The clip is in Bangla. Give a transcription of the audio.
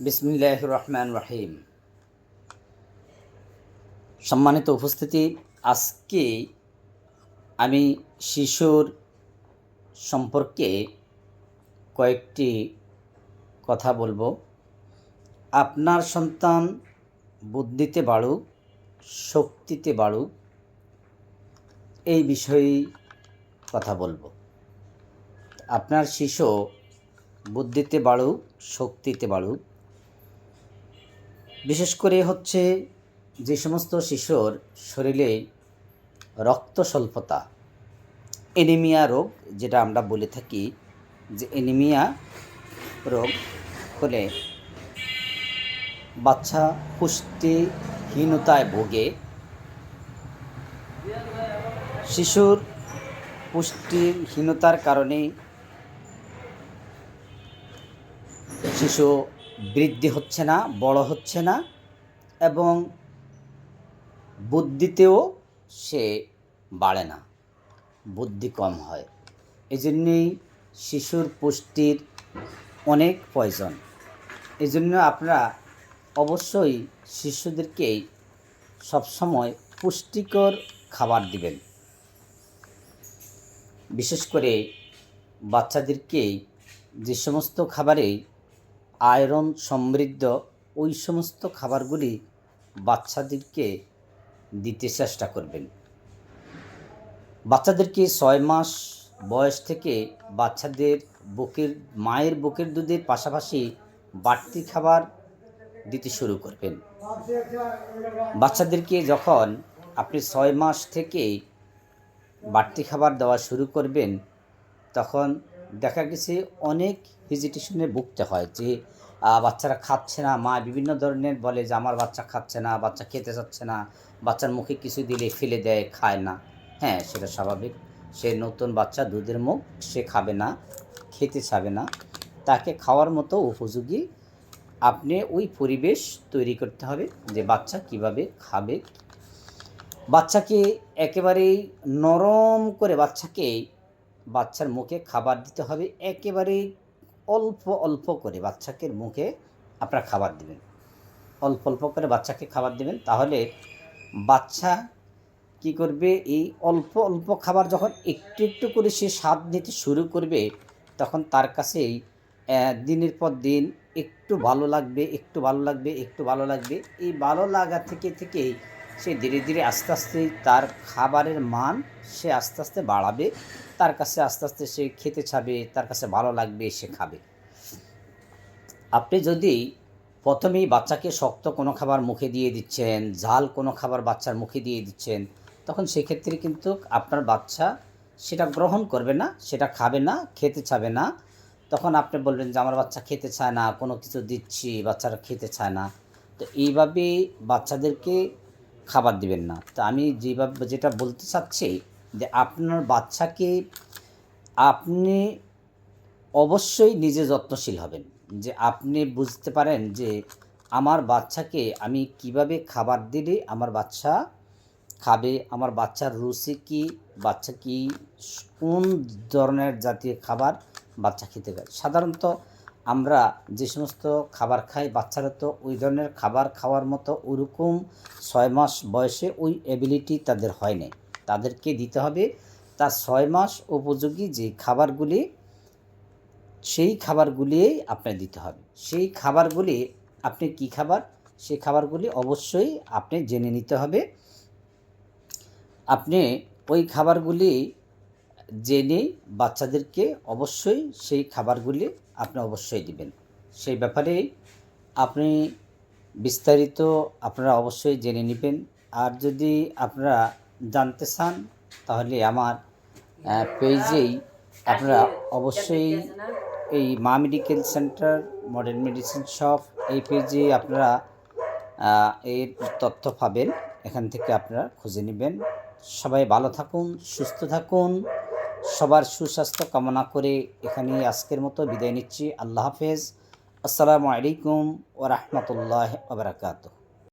বিসমিল্লাহ রহমান রহিম সম্মানিত উপস্থিতি, আজকে আমি শিশুর সম্পর্কে কয়েকটি কথা বলব। আপনার সন্তান বুদ্ধিতে বাড়ুক, শক্তিতে বাড়ুক, এই বিষয়ে কথা বলব। আপনার শিশু বুদ্ধিতে বাড়ুক, শক্তিতে বাড়ুক বিশেষ করে হচ্ছে যে সমস্ত শিশুর শরীরে রক্ত স্বল্পতা এনিমিয়া রোগ, যেটা আমরা বলে থাকি, যে এনিমিয়া রোগ হলে বাচ্চা পুষ্টিহীনতায় ভোগে। শিশুর পুষ্টিহীনতার কারণে শিশু বৃদ্ধি হচ্ছে না, বড় হচ্ছে না, এবং বুদ্ধিতেও সে বাড়ে না, বুদ্ধি কম হয়। এই জন্যেই শিশুর পুষ্টির অনেক প্রয়োজন। এই জন্য আপনারা অবশ্যই শিশুদেরকে সবসময় পুষ্টিকর খাবার দিবেন। বিশেষ করে বাচ্চাদেরকে যে সমস্ত খাবারে আয়রন সমৃদ্ধ, ওই সমস্ত খাবারগুলি বাচ্চাদেরকে দিতে চেষ্টা করবেন। বাচ্চাদেরকে ছয় মাস বয়স থেকে বাচ্চাদের বুকের, মায়ের বুকের দুধের পাশাপাশি বাড়তি খাবার দিতে শুরু করবেন। বাচ্চাদেরকে যখন আপনি ছয় মাস থেকে বাড়তি খাবার দেওয়া শুরু করবেন, তখন দেখা গেছে অনেক হেজিটেশনে ভুগতে হয় যে বাচ্চারা খাচ্ছে না। মা বিভিন্ন ধরনের বলে যে, আমার বাচ্চা খাচ্ছে না, বাচ্চা খেতে চাচ্ছে না, বাচ্চার মুখে কিছু দিলে ফেলে দেয়, খায় না। হ্যাঁ সেটা স্বাভাবিক। সে নতুন বাচ্চা দুধের মুখ সে খাবে না, খেতে চাবে না। তাকে খাওয়ার মতো উপযোগী আপনি ওই পরিবেশ তৈরি করতে হবে যে, বাচ্চা কীভাবে খাবে। বাচ্চাকে একেবারেই নরম করে বাচ্চাকে বাচ্চার মুখে খাবার দিতে হবে। একেবারে অল্প অল্প করে বাচ্চাকে মুখে আপনারা খাবার দিবেন। অল্প অল্প করে বাচ্চাকে খাবার দিবেন। তাহলে বাচ্চা কি করবে? এই অল্প অল্প খাবার যখন একটু একটু করে সে স্বাদ নিতে শুরু করবে, তখন তার কাছেই দিনের পর দিন একটু ভালো লাগবে, একটু ভালো লাগবে, একটু ভালো লাগবে। এই ভালো লাগা থেকে থেকেই সে ধীরে ধীরে আস্তে আস্তে তার খাবারের মান সে আস্তে আস্তে বাড়াবে। তার কাছে আস্তে আস্তে সে খেতে চাবে, তার কাছে ভালো লাগবে, সে খাবে। আপনি যদি প্রথমেই বাচ্চাকে শক্ত কোনো খাবার মুখে দিয়ে দিচ্ছেন, ঝাল কোনো খাবার বাচ্চার মুখে দিয়ে দিচ্ছেন, তখন সেক্ষেত্রে কিন্তু আপনার বাচ্চা সেটা গ্রহণ করবে না, সেটা খাবে না, খেতে চাবে না। তখন আপনি বলবেন যে, আমার বাচ্চা খেতে চায় না, কোনো কিছু দিচ্ছি, বাচ্চারা খেতে চায় না। তো এইভাবে বাচ্চাদেরকে খাবার দিবেন না। তো আমি যেভাবে, যেটা বলতে চাচ্ছি যে আপনার বাচ্চাকে আপনি অবশ্যই নিজে যত্নশীল হবেন। যে আপনি বুঝতে পারেন যে আমার বাচ্চাকে আমি কীভাবে খাবার দিলে আমার বাচ্চা খাবে, আমার বাচ্চার রুচি কি, বাচ্চা কি কোন ধরনের জাতীয় খাবার বাচ্চা খেতে পারে। সাধারণত আমরা যে সমস্ত খাবার খাই, বাচ্চারা তো ওই ধরনের খাবার খাওয়ার মতো ওরকম ছয় মাস বয়সে ওই এবিলিটি তাদের হয় নাই। তাদেরকে দিতে হবে তার ছয় মাস উপযোগী যে খাবারগুলি, সেই খাবারগুলিই আপনার দিতে হবে। সেই খাবারগুলি আপনি কি খাবার সেই খাবারগুলি অবশ্যই আপনি জেনে নিতে হবে। আপনি ওই খাবারগুলি জেনে বাচ্চাদেরকে অবশ্যই সেই খাবারগুলি আপনি অবশ্যই দিবেন। সেই ব্যাপারে আপনি বিস্তারিত আপনারা অবশ্যই জেনে নেবেন। আর যদি আপনারা জানতে চান, তাহলে আমার পেজেই আপনারা অবশ্যই এই মা medical centre, modern medicine shop, এই পেজে আপনারা এর তথ্য পাবেন। এখান থেকে আপনারা খুঁজে নেবেন। সবাই ভালো থাকুন, সুস্থ থাকুন। সবার সুস্বাস্থ্য কামনা করে এখানে আজকের মতো বিদায় নিচ্ছি। আল্লাহ হাফেজ। আসসালামু আলাইকুম ওরহমতুল্লাহ ওবরাকাতুহ